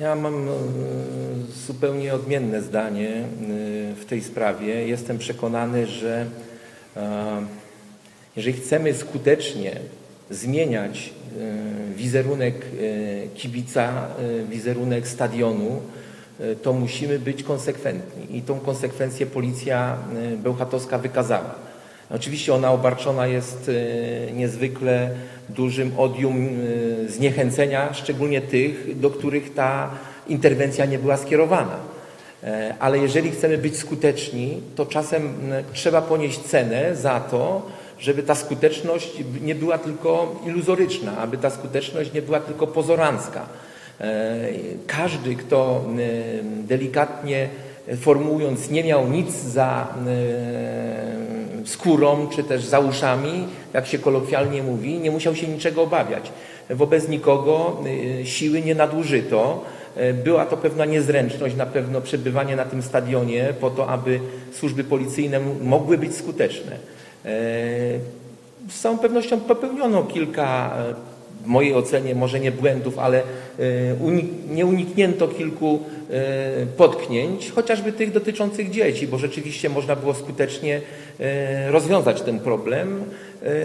Ja mam e, zupełnie odmienne zdanie e, w tej sprawie. Jestem przekonany, że e, jeżeli chcemy skutecznie zmieniać wizerunek kibica, wizerunek stadionu, to musimy być konsekwentni i tą konsekwencję policja bełchatowska wykazała. Oczywiście ona obarczona jest e, niezwykle dużym odium e, zniechęcenia, szczególnie tych, do których ta interwencja nie była skierowana. E, Ale jeżeli chcemy być skuteczni, to czasem trzeba ponieść cenę za to, żeby ta skuteczność nie była tylko iluzoryczna, aby ta skuteczność nie była tylko pozorancka. E, Każdy, kto delikatnie formułując nie miał nic za skórą czy też za uszami, jak się kolokwialnie mówi, nie musiał się niczego obawiać. Wobec nikogo e, siły nie nadużyto. E, Była to pewna niezręczność, na pewno przebywanie na tym stadionie po to, aby służby policyjne mogły być skuteczne. E, Z całą pewnością popełniono kilka, w mojej ocenie, może nie błędów, ale unik- nie uniknięto kilku e, potknięć, chociażby tych dotyczących dzieci, bo rzeczywiście można było skutecznie e, rozwiązać ten problem.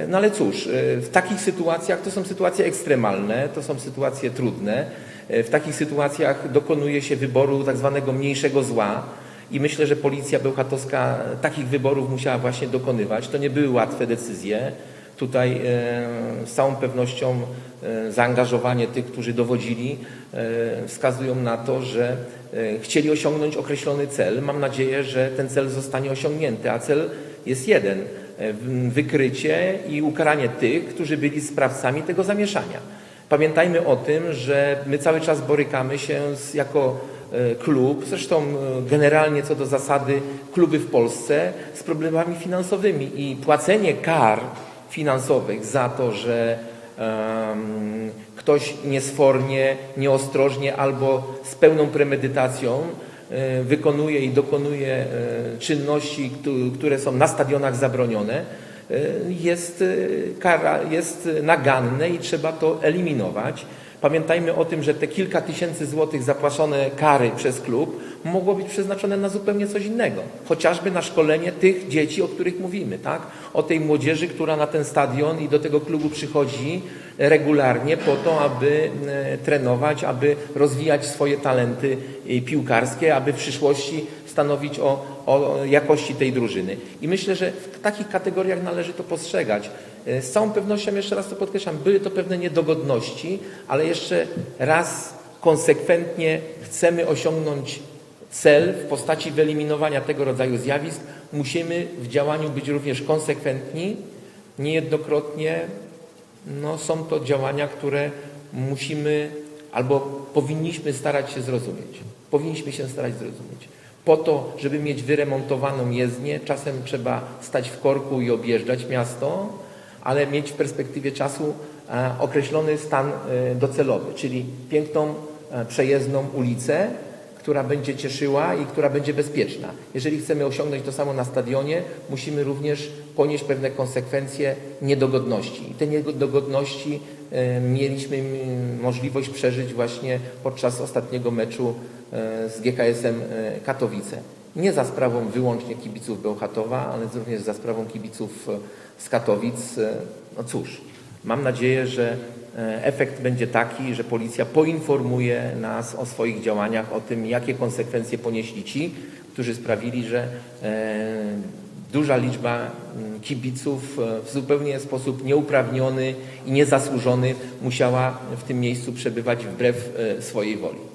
No ale cóż, w takich sytuacjach to są sytuacje ekstremalne, to są sytuacje trudne. W takich sytuacjach dokonuje się wyboru tak zwanego mniejszego zła. I myślę, że policja bełchatowska takich wyborów musiała właśnie dokonywać. To nie były łatwe decyzje. Tutaj e, z całą pewnością e, zaangażowanie tych, którzy dowodzili, e, wskazują na to, że chcieli osiągnąć określony cel. Mam nadzieję, że ten cel zostanie osiągnięty, a cel jest jeden. Wykrycie i ukaranie tych, którzy byli sprawcami tego zamieszania. Pamiętajmy o tym, że my cały czas borykamy się z, jako klub, zresztą generalnie co do zasady kluby w Polsce, z problemami finansowymi i płacenie kar finansowych za to, że em, ktoś niesfornie, nieostrożnie albo z pełną premedytacją e, wykonuje i dokonuje e, czynności, któ- które są na stadionach zabronione, e, jest, kara, jest naganne i trzeba to eliminować. Pamiętajmy o tym, że te kilka tysięcy złotych zapłacone kary przez klub mogło być przeznaczone na zupełnie coś innego. Chociażby na szkolenie tych dzieci, o których mówimy, tak? O tej młodzieży, która na ten stadion i do tego klubu przychodzi regularnie po to, aby e, trenować, aby rozwijać swoje talenty e, piłkarskie, aby w przyszłości stanowić o, o jakości tej drużyny. I myślę, że w takich kategoriach należy to postrzegać. E, Z całą pewnością, jeszcze raz to podkreślam, były to pewne niedogodności, ale jeszcze raz konsekwentnie chcemy osiągnąć cel w postaci wyeliminowania tego rodzaju zjawisk. Musimy w działaniu być również konsekwentni. Niejednokrotnie no, są to działania, które musimy albo powinniśmy starać się zrozumieć. Powinniśmy się starać zrozumieć. Po to, żeby mieć wyremontowaną jezdnię, czasem trzeba stać w korku i objeżdżać miasto, ale mieć w perspektywie czasu e, określony stan e, docelowy, czyli piękną, e, przejezdną ulicę, która będzie cieszyła i która będzie bezpieczna. Jeżeli chcemy osiągnąć to samo na stadionie, musimy również ponieść pewne konsekwencje niedogodności. I te niedogodności mieliśmy możliwość przeżyć właśnie podczas ostatniego meczu z GKS-em Katowice. Nie za sprawą wyłącznie kibiców Bełchatowa, ale również za sprawą kibiców e, z Katowic. E, No cóż, mam nadzieję, że e, efekt będzie taki, że policja poinformuje nas o swoich działaniach, o tym, jakie konsekwencje ponieśli ci, którzy sprawili, że duża liczba mm, kibiców w zupełnie sposób nieuprawniony i niezasłużony musiała w tym miejscu przebywać wbrew swojej woli.